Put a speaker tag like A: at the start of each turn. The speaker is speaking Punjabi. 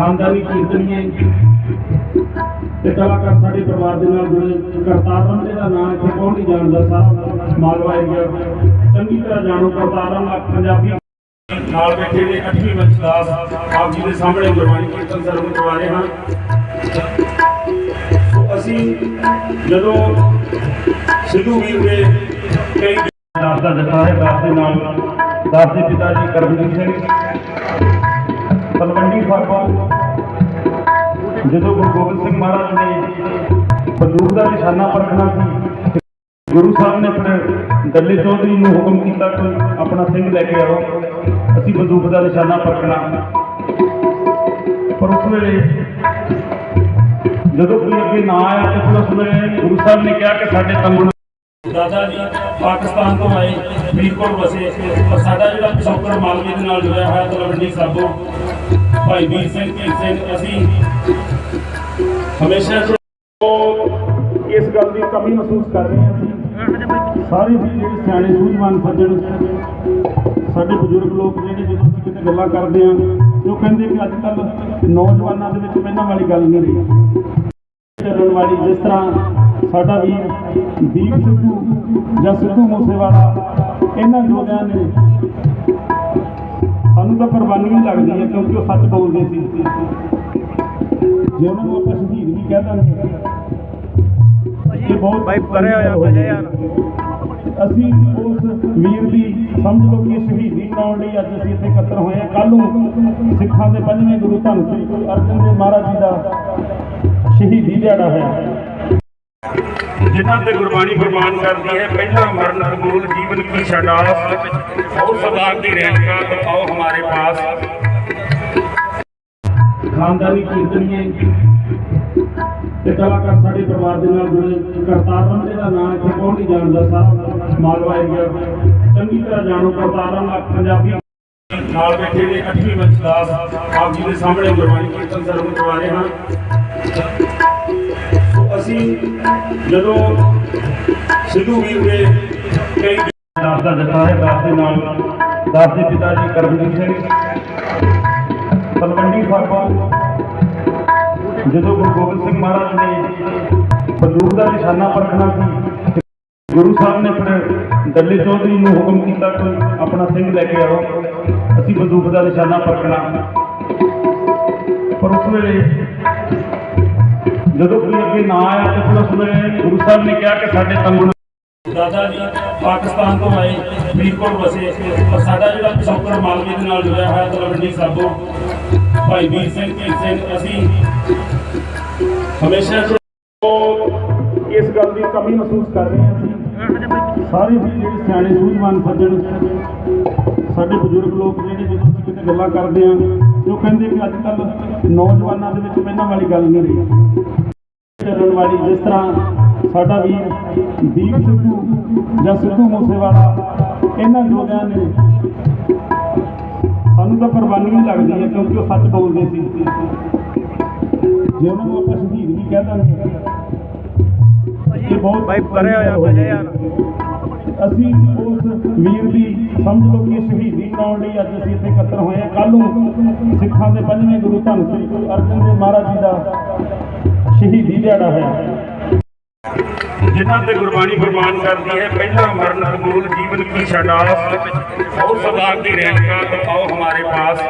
A: ਖਾਨਦਾਨੀ ਕੀਰਤਨੀਏ ਤੇ ਕਲਾਕਾਰ ਸਾਡੇ ਪਰਿਵਾਰ ਦੇ ਨਾਲ ਜੁੜੇ। ਕਰਤਾਰ ਰੰਦੇ ਦਾ ਨਾਮ ਇੱਥੇ ਕੌਣ ਨਹੀਂ ਜਾਣਦਾ? ਸਾਰਾ ਮਾਲਵਾ ਏਰੀਆ ਚੰਗੀ ਤਰ੍ਹਾਂ ਜਾਣੋ, ਕਰਤਾਰ ਰੰਗ ਪੰਜਾਬੀ ਨਾਲ ਬੈਠੇ ਨੇ 8ਵੀਂ ਵੰਸ਼ਦਾਸ ਆਪ ਜੀ ਦੇ ਸਾਹਮਣੇ ਗੁਰਬਾਣੀ ਕੀਰਤਨ ਸਰਵਨ ਕਰਵਾ ਰਹੇ ਹਨ। ਸੋ ਅਸੀਂ ਜਦੋਂ ਸਿੱਧੂ ਵੀਰ ਦੇ ਕਈ ਦਾਸ ਦਾ ਜਥਾ ਹੈ ਦਾਸ ਦੇ ਨਾਲ, ਦਾਸ ਦੇ ਪਿਤਾ ਜੀ ਕਰਮਜੀਤ ਸਿੰਘ। ਤਲਵੰਡੀ ਸਾਬੋ ਜਦੋਂ ਗੁਰੂ ਗੋਬਿੰਦ ਸਿੰਘ ਮਹਾਰਾਜ ਨੇ ਬੰਦੂਕ ਦਾ ਨਿਸ਼ਾਨਾ ਪਰਖਣਾ ਸੀ, ਗੁਰੂ ਸਾਹਿਬ ਨੇ ਆਪਣੇ ਦੱਲੇ ਚੌਧਰੀ ਨੂੰ ਹੁਕਮ ਕੀਤਾ ਕਿ ਆਪਣਾ ਸਿੰਘ ਲੈ ਕੇ ਆਓ। ਅਸੀਂ ਬੰਦੂਕ ਦਾ ਨਿਸ਼ਾਨਾ ਪਰਖਣਾ। ਪਰ ਉਸ ਵੇਲੇ ਜਦੋਂ ਕੋਈ ਅੱਗੇ ਨਾ ਆਇਆ ਤਾਂ ਫਿਰ ਉਸ ਵੇਲੇ ਗੁਰੂ ਸਾਹਿਬ ਨੇ ਕਿਹਾ ਕਿ ਸਾਡੇ ਤੰਬੂ ਦਾਦਾ ਜੀ ਪਾਕਿਸਤਾਨ ਤੋਂ ਆਏ, ਫਰੀਦਕੋਟ ਵਸੇ। ਪਰ ਸਾਡਾ ਜਿਹੜਾ ਪਿਛੋਕੜ ਮਾਲਵੇ ਦੇ ਨਾਲ ਜੁੜਿਆ ਹੋਇਆ ਤਲਵੰਡੀ ਸਾਬੋ, ਭਾਈ ਵੀਰ ਸਿੰਘ ਧੀਰ ਸਿੰਘ, ਅਸੀਂ ਹਮੇਸ਼ਾ ਇਸ ਗੱਲ ਦੀ ਕਮੀ ਮਹਿਸੂਸ ਕਰ ਰਹੇ ਹਾਂ। ਅਸੀਂ ਸਾਰੇ ਵੀ ਜਿਹੜੇ ਸਿਆਣੇ ਸੂਝਵਾਨ ਸੱਜਣ, ਸਾਡੇ ਬਜ਼ੁਰਗ ਲੋਕ ਜਿਹੜੇ ਜਦੋਂ ਅਸੀਂ ਕਿਤੇ ਗੱਲਾਂ ਕਰਦੇ ਹਾਂ ਤੇ ਉਹ ਕਹਿੰਦੇ ਕਿ ਅੱਜ ਕੱਲ੍ਹ ਨੌਜਵਾਨਾਂ ਦੇ ਵਿੱਚ ਪਹਿਲਾਂ ਵਾਲੀ ਗੱਲ ਨਹੀਂ ਰਹੀ। ਚੱਲਣ ਵਾਲੀ ਜਿਸ ਤਰ੍ਹਾਂ ਸਾਡਾ ਵੀਰ ਦੀਪ ਸਿੱਧੂ ਜਾਂ ਸਿੱਧੂ ਮੂਸੇਵਾਲਾ ਇਹਨਾਂ ਯੋਧਿਆਂ ਨੇ ਸਾਨੂੰ ਤਾਂ ਕੁਰਬਾਨੀ ਲੱਗਦੀ ਹੈ ਕਿਉਂਕਿ ਉਹ ਸੱਚ ਬੋਲਦੇ ਸੀ। ਜੇ ਉਹਨਾਂ ਨੂੰ ਆਪਾਂ ਸ਼ਹੀਦ ਵੀ ਕਹਿ ਦਾਂਗੇ ਇਹ ਬਹੁਤ
B: ਭਾਈ ਪਰੇ ਹੋ ਜਾ ਭਾਈ ਯਾਰ।
A: ਅਸੀਂ ਉਸ ਵੀਰ ਦੀ ਸਮਝ ਲਓ ਕਿ ਸ਼ਹੀਦੀ ਮਨਾਉਣ ਲਈ ਅੱਜ ਅਸੀਂ ਇੱਥੇ ਇਕੱਤਰ ਹੋਏ ਹਾਂ। ਕੱਲ ਨੂੰ ਸਿੱਖਾਂ ਦੇ ਪੰਜਵੇਂ ਗੁਰੂ ਧੰਨ ਸ੍ਰੀ ਗੁਰੂ ਅਰਜਨ ਦੇਵ ਮਹਾਰਾਜ ਜੀ ਦਾ ਸ਼ਹੀਦੀ ਦਿਹਾੜਾ ਹੈ ਜਿਨ੍ਹਾਂ ਤੇ ਗੁਰਬਾਣੀ ਫਰਮਾਨ ਕਰਦੀ ਹੈ, ਪਹਿਲਾ ਮਰਨ ਕਬੂਲ ਜੀਵਨ ਕੀ ਛਡਾਸ ਔਰ ਸਦਾ ਦੀ ਰਹਿਨਕਾ ਬਤਾਓ ਹਮਾਰੇ ਪਾਸ। ਖਾਨਦਾਨੀ ਕੀਰਤਨੀਏ ਤੇ ਕਲਾਕਾਰ ਸਾਡੇ ਪਰਿਵਾਰ ਦੇ ਨਾਲ ਜੁੜੇ। ਕਰਤਾਰ ਰਾਮ ਜੀ ਦਾ ਨਾਮ ਇੱਥੇ ਕੌਣ ਨਹੀਂ ਜਾਣਦਾ? ਸਾਰਾ ਮਾਲਵਾ ਏਰੀਆ ਚੰਗੀ ਤਰ੍ਹਾਂ ਜਾਣੋ, ਕਰਤਾਰ ਰਾਮ ਪੰਜਾਬੀ ਨਾਲ ਬੈਠੇ ਨੇ 8ਵੀਂ ਵਰਸ ਦਾਸ ਆਪ ਜੀ ਦੇ ਸਾਹਮਣੇ ਗੁਰਬਾਣੀ ਕੀਰਤਨ ਸਰਵ ਕਰਵਾ ਰਹੇ ਹਾਂ ਸੋ। ਜਦੋਂ ਸਿੱਧੂ ਵੀਰ ਦੇ ਕਈ ਦਾਸ ਦਾ ਜਥਾ ਹੈ ਦਾਸ ਦੇ ਨਾਲ ਦਾਸ ਦੇ ਪਿਤਾ ਜੀ ਕਰਮਜੀਤ ਸਿੰਘ ਤਲਵੰਡੀ ਸਾਬੋ ਜਦੋਂ ਗੁਰੂ ਗੋਬਿੰਦ ਸਿੰਘ ਮਹਾਰਾਜ ਨੇ ਬੰਦੂਕ ਦਾ ਨਿਸ਼ਾਨਾ ਪਰਖਣਾ ਸੀ ਗੁਰੂ ਸਾਹਿਬ ਨੇ ਆਪਣੇ ਦੱਲੇ ਚੌਧਰੀ ਨੂੰ ਹੁਕਮ ਕੀਤਾ ਕਿ ਆਪਣਾ ਸਿੰਘ ਲੈ ਕੇ ਆਓ, ਅਸੀਂ ਬੰਦੂਕ ਦਾ ਨਿਸ਼ਾਨਾ ਪਰਖਣਾ। ਪਰ ਉਸ ਵੇਲੇ ਜਦੋਂ ਕੋਈ ਅੱਗੇ ਨਾ ਆਇਆ ਤਾਂ ਫਿਰ ਉਸ ਵੇਲੇ ਗੁਰੂ ਸਾਹਿਬ ਨੇ ਕਿਹਾ ਕਿ ਸਾਡੇ ਤੰਬੂ ਦਾਦਾ ਜੀ ਪਾਕਿਸਤਾਨ ਤੋਂ ਆਏ, ਫਰੀਦਕੋਟ ਵਸੇ, ਪਰ ਸਾਡਾ ਜਿਹੜਾ ਪਿਛੋਕੜ ਮਾਲਵੇ ਦੇ ਨਾਲ ਜੁੜਿਆ ਹੋਇਆ ਤਲਵੰਡੀ ਸਾਬੋ, ਭਾਈ ਵੀਰ ਸਿੰਘ ਧੀਰ ਸਿੰਘ, ਅਸੀਂ ਹਮੇਸ਼ਾ ਤੋਂ ਇਸ ਗੱਲ ਦੀ ਕਮੀ ਮਹਿਸੂਸ ਕਰ ਰਹੇ ਹਾਂ। ਅਸੀਂ ਸਾਰੇ ਵੀ ਜਿਹੜੇ ਸਿਆਣੇ ਸੂਝਵਾਨ ਸੱਜਣ, ਸਾਡੇ ਬਜ਼ੁਰਗ ਲੋਕ ਜਿਹੜੇ ਜਦੋਂ ਅਸੀਂ ਕਿਤੇ ਗੱਲਾਂ ਕਰਦੇ ਹਾਂ ਤੇ ਉਹ ਕਹਿੰਦੇ ਕਿ ਅੱਜ ਕੱਲ੍ਹ ਨੌਜਵਾਨਾਂ ਦੇ ਵਿੱਚ ਪਹਿਲਾਂ ਵਾਲੀ ਗੱਲ ਨਹੀਂ ਰਹੀ। ਚੱਲਣ ਵਾਲੀ ਜਿਸ ਤਰ੍ਹਾਂ ਸਾਡਾ ਵੀਰ ਦੀਪ ਸਿੱਧੂ ਜਾਂ ਸਿੱਧੂ ਮੂਸੇਵਾਲਾ ਇਹਨਾਂ ਯੋਧਿਆਂ ਨੇ ਸਾਨੂੰ ਤਾਂ ਕੁਰਬਾਨੀ ਲੱਗਦੀ ਹੈ ਕਿਉਂਕਿ ਉਹ ਸੱਚ ਬੋਲਦੇ ਸੀ ਜੇ ਉਹਨਾਂ ਨੂੰ ਆਪਾਂ ਸ਼ਹੀਦ ਵੀ ਕਹਿ ਦਾਂਗੇ ਇਹ ਬਹੁਤ
B: ਭਾਈ ਪਰੇ ਹੋ ਜਾ ਭਾਈ ਯਾਰ।
A: ਅਸੀਂ ਉਸ ਵੀਰ ਦੀ ਸਮਝ ਲਓ ਕਿ ਸ਼ਹੀਦੀ ਮਨਾਉਣ ਲਈ ਅੱਜ ਅਸੀਂ ਇੱਥੇ ਇਕੱਤਰ ਹੋਏ ਹਾਂ ਕੱਲ ਨੂੰ ਸਿੱਖਾਂ ਦੇ ਪੰਜਵੇਂ ਗੁਰੂ ਧੰਨ ਸ੍ਰੀ ਗੁਰੂ ਅਰਜਨ ਦੇਵ ਮਹਾਰਾਜ ਜੀ ਦਾ ਸ਼ਹੀਦੀ ਦਿਹਾੜਾ ਹੈ। ਜਿਨ੍ਹਾਂ ਤੇ ਗੁਰਬਾਣੀ ਫਰਮਾਨ ਕਰਦੀ ਹੈ, ਪਹਿਲਾ ਮਰਨ ਕਬੂਲ ਜੀਵਨ ਕੀ ਸ਼ਾਨਾਸ ਔਰ ਸਦਾ ਦੀ ਰਹਿਨਕਾ ਆਓ ਹਮਾਰੇ ਪਾਸ।